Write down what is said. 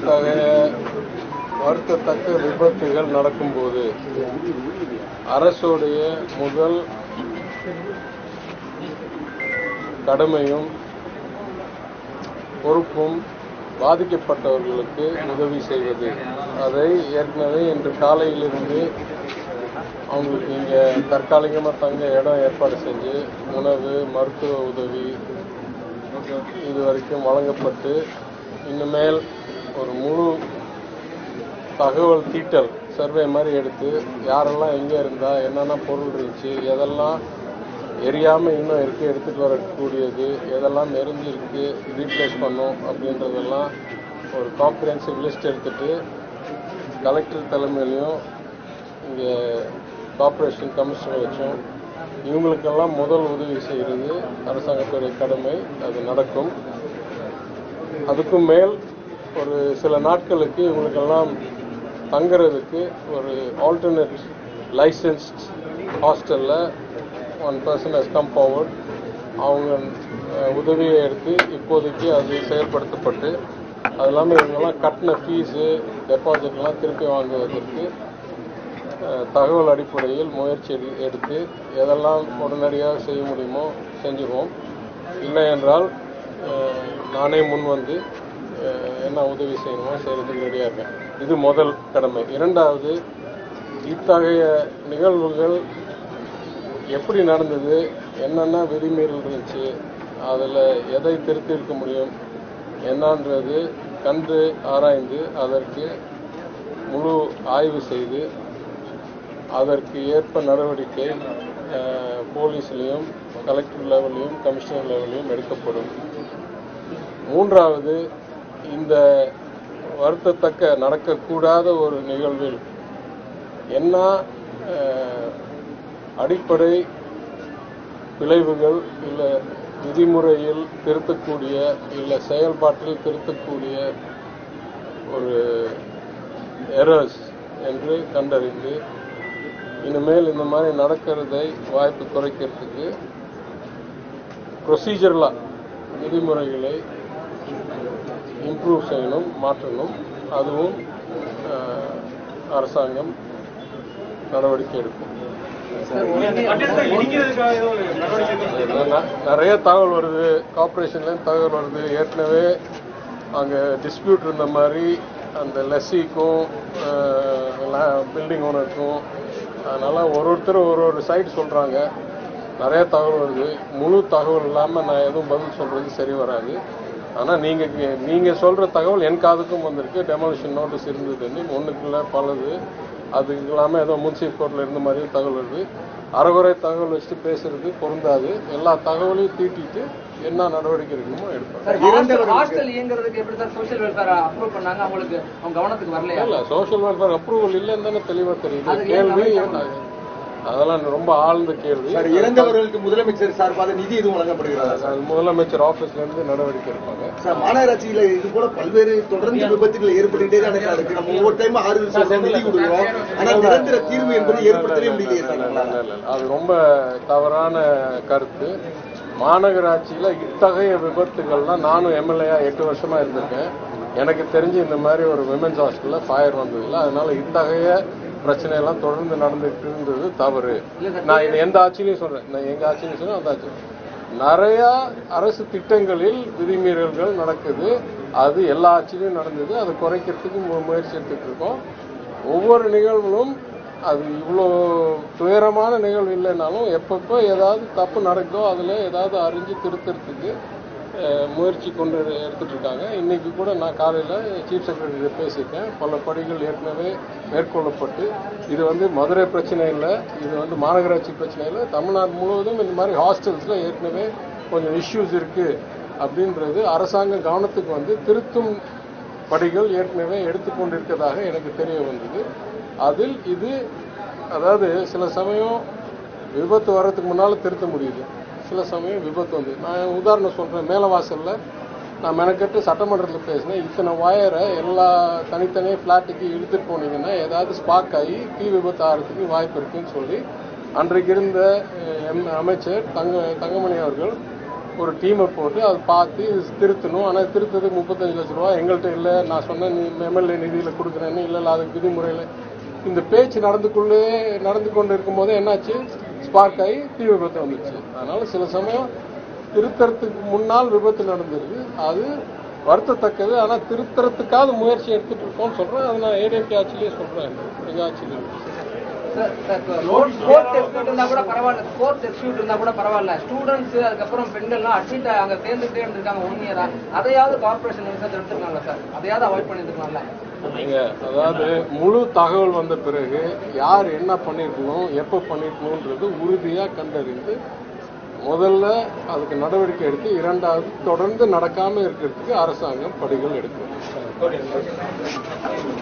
இத்தகைய வருத்தத்தக்க விபத்துகள் நடக்கும்போது அரசுடைய முதல் கடமையும் பொறுப்பும் பாதிக்கப்பட்டவர்களுக்கு உதவி செய்வது. அதை ஏற்கனவே இன்று காலையிலிருந்து அவங்களுக்கு இங்கே தற்காலிகமாக தங்க இடம் ஏற்பாடு செஞ்சு உணவு மருத்துவ உதவி இது வரைக்கும் வழங்கப்பட்டு இனிமேல் ஒரு முழு தகவல் தீட்டல் சர்வே மாதிரி எடுத்து யாரெல்லாம் எங்கே இருந்தால் என்னென்ன பொருள் இருந்துச்சு எதெல்லாம் எரியாமல் இன்னும் இருக்குது எடுத்துகிட்டு வரக்கூடியது எதெல்லாம் நெறிஞ்சிருக்கு ரீப்ளேஸ் பண்ணும் அப்படின்றதெல்லாம் ஒரு காம்ப்ரிஹென்சிவ் லிஸ்ட் எடுத்துட்டு கலெக்டர் தலைமையிலையும் இங்கே கார்பரேஷன் கமிஷனர் வச்சும் இவங்களுக்கெல்லாம் முதல் உதவி செய்கிறது அரசாங்கத்துடைய கடமை அது நடக்கும். அதுக்கும் மேல் ஒரு சில நாட்களுக்கு இவங்களுக்கெல்லாம் தங்குறதுக்கு ஒரு ஆல்டர்னேட் லைசன்ஸ்ட் ஹாஸ்டலில் one person has come forward அவங்க உதவியை எடுத்து இப்போதைக்கு அது செயல்படுத்தப்பட்டு அது இல்லாமல் இவங்கெல்லாம் கட்டின ஃபீஸு டெபாசிட்லாம் திருப்பி வாங்குவதற்கு தகவல் அடிப்படையில் முயற்சி எடு- எடுத்து எதெல்லாம் உடனடியாக செய்ய முடியுமோ செஞ்சுக்குவோம். இல்லை என்றால் நானே முன் வந்து என்ன உதவி செய்யணுமோ செய்கிறதுக்கு ரெடியாக இருக்கேன். இது முதல் கடமை. இரண்டாவது இத்தகைய நிகழ்வுகள் எப்படி நடந்தது என்னென்ன விதிமீறல் இருந்துச்சு அதில் எதை திருத்திருக்க முடியும் என்னன்றது கண்டு ஆராய்ந்து அதற்கு முழு ஆய்வு செய்து அதற்கு ஏற்ப நடவடிக்கை போலீஸ்லேயும் கலெக்டர் லெவல்லையும் கமிஷனர் லெவல்லையும் எடுக்கப்படும். மூன்றாவது இந்த வருத்தத்தக்க நடக்கக்கூடாத ஒரு நிகழ்வில் என்ன அடிப்படை விளைவுகள் இல்லை விதிமுறையில் திருத்தக்கூடிய இல்லை செயல்பாட்டில் திருத்தக்கூடிய ஒரு எரர்ஸ் என்று கண்டறிந்து இனிமேல் இந்த மாதிரி நடக்கிறதை வாய்ப்பு குறைக்கிறதுக்கு ப்ரொசீஜர்லாம் விதிமுறைகளை இம்ப்ரூவ் செய்யணும் மாற்றணும். அதுவும் அரசாங்கம் நடவடிக்கை எடுக்கும். நிறைய தகவல் வருது. கார்பரேஷன்லேருந்து தகவல் வருது. ஏற்கனவே அங்கே டிஸ்பியூட் இருந்த மாதிரி அந்த லெஸ்ஸிக்கும் பில்டிங் ஓனருக்கும் அதனால் ஒரு ஒருத்தர் ஒரு ஒரு சைடு சொல்கிறாங்க நிறைய தகவல் வருது. முழு தகவல் இல்லாமல் நான் எதுவும் பதில் சொல்கிறது சரி வராது. ஆனால் நீங்கள் நீங்கள் சொல்கிற தகவல் என் காதுக்கும் வந்திருக்கு. டெமாலிஷன் நோட்டீஸ் இருந்ததுன்னு ஒன்றுக்குள்ள பலது. அதுக்கு இல்லாமல் ஏதோ முன்சிப் கோர்ட்டில் இருந்த மாதிரியும் தகவல் வருது. அறகுறை தகவல் வச்சுட்டு பேசுறது பொருந்தாது. எல்லா தகவலையும் தீட்டிட்டு என்ன நடவடிக்கை எடுக்கணுமோ சார் சோஷியல் வெல்ஃபேர் இல்ல அப்ரூவல் இல்லைன்னு தானே தெளிவா தெரியுது. கேள்வி அதெல்லாம் ரொம்ப ஆழ்ந்த கேள்வி. சார் இறந்தவர்களுக்கு முதலமைச்சர் சார்பாக நிதி எதுவும் வழங்கப்படுகிறதா சார்? முதலமைச்சர் ஆபீஸ்ல இருந்து நடவடிக்கை எடுப்பாங்க. சார் மாநகராட்சியில இது போல பல்வேறு தொடர்ந்து விபத்துகள் ஏற்பட்டுட்டே தான் இருக்கு. நம்ம ஒவ்வொரு டைம் ஆறுதல் சொல்றோம் நிதி கொடுக்குறோம். ஆனா நிரந்தர தீர்வு என்பது ஏற்படுத்தவே முடியலையே சார். அது ரொம்ப தவறான கருத்து. மாநகராட்சியில இத்தகைய விபத்துகள்லாம் நானும் எம்எல்ஏயா எட்டு வருஷமா இருந்திருக்கேன். எனக்கு தெரிஞ்சு இந்த மாதிரி ஒரு விமென்ஸ் ஹாஸ்டல்ல ஃபயர் வந்ததில்லை அதனால இத்தகைய பிரச்சனை எல்லாம் தொடர்ந்து நடந்துட்டு இருந்தது தவறு. நான் இது எந்த ஆட்சியிலையும் சொல்றேன். நான் எங்க ஆட்சியிலையும் சொல்றேன் அந்த ஆட்சி நிறைய அரசு திட்டங்களில் விதிமீறல்கள் நடக்குது. அது எல்லா ஆட்சியிலையும் நடந்தது. அதை குறைக்கிறதுக்கு மு- முயற்சி எடுத்துட்டு இருக்கோம். ஒவ்வொரு நிகழ்வுகளும் அது இவ்வளோ துயரமான நிகழ்வு இல்லைனாலும் எப்பப்போ ஏதாவது தப்பு நடக்குதோ அதில் ஏதாவது அறிஞ்சு திருத்துறதுக்கு முயற்சி கொண்டு எடுத்துகிட்டு இருக்காங்க இன்றைக்கி கூட நான் காலையில் சீஃப் செக்ரட்டரி பேசியிருக்கேன். பல படிகள் ஏற்கனவே மேற்கொள்ளப்பட்டு இது வந்து மதுரை பிரச்சனை இல்லை இது வந்து மாநகராட்சி பிரச்சனை இல்லை தமிழ்நாடு முழுவதும் இந்த மாதிரி ஹாஸ்டல்ஸில் ஏற்கனவே கொஞ்சம் இஷ்யூஸ் இருக்குது அப்படின்றது அரசாங்கம் கவனத்துக்கு வந்து திருத்தும் படிகள் ஏற்கனவே எடுத்துக்கொண்டிருக்கதாக எனக்கு தெரிய வந்தது. அதில் இது அதாவது சில சமயம் விபத்து வர்றதுக்கு முன்னால் திருத்த முடியுது. சில சமயம் விபத்து வந்து. நான் உதாரணம் சொல்கிறேன் மேலவாசலில் நான் மெனக்கெட்டு சட்டமன்றத்தில் பேசினேன். இத்தனை வயரை எல்லா தனித்தனியாக ஃப்ளாட்டுக்கு இழுத்துட்டு போனீங்கன்னா ஏதாவது ஸ்பாக் ஆகி தீ விபத்து ஆகிறதுக்கு வாய்ப்பு இருக்குன்னு சொல்லி அன்றைக்கு இருந்த எம் அமைச்சர் தங்க தங்கமணி அவர்கள் ஒரு டீமை போட்டு அதை பார்த்து திருத்தணும். ஆனால் திருத்ததுக்கு முப்பத்தஞ்சு லட்ச ரூபா எங்கள்கிட்ட இல்லை நான் சொன்னேன் நீ எம்எல்ஏ நிதியில் கொடுக்குறேன்னு இல்லை இல்லை அதுக்கு விதிமுறையில். இந்த பேச்சு நடந்துக்குள்ளே நடந்து கொண்டு இருக்கும்போது என்னாச்சு? ஸ்பார்க் ஆகி தீ விபத்து வந்துச்சு. அதனால சில சமயம் திருத்தறதுக்கு முன்னால் விபத்து நடந்திருக்கு. அது வருத்தத்தக்கது. ஆனால் திருத்தறதுக்காக முயற்சி எடுத்துட்டு இருக்கோம்னு சொல்றேன். அதை நான் ஏடிஎம்கே ஆட்சியிலேயே சொல்றேன். எங்க ஆட்சியில். சார் சார் ஸ்போர்ட்ஸ் எக்ஸ்கியூட் இருந்தா கூட பரவாயில்ல. ஸ்போர்ட்ஸ் எக்ஸ்கியூட் இருந்தா கூட பரவாயில்ல. ஸ்டூடெண்ட்ஸ் அதுக்கப்புறம் பெண்கள்லாம் அட்மிட் அங்க சேர்ந்துட்டே இருந்திருக்காங்க. ஒன் இயரா அதையாவது கார்பரேஷன் எடுத்துருக்காங்க சார்? அதையாவது அவாய்ட் பண்ணிருக்கலாம்ல அதாவது முழு தகவல் வந்த பிறகு யார் என்ன பண்ணிருக்கணும் எப்ப பண்ணிருக்கணும்ன்றது உறுதியா கண்டறிந்து முதல்ல அதுக்கு நடவடிக்கை எடுத்து இரண்டாவது தொடர்ந்து நடக்காம இருக்கிறதுக்கு அரசாங்கம் படிகள் எடுக்கும்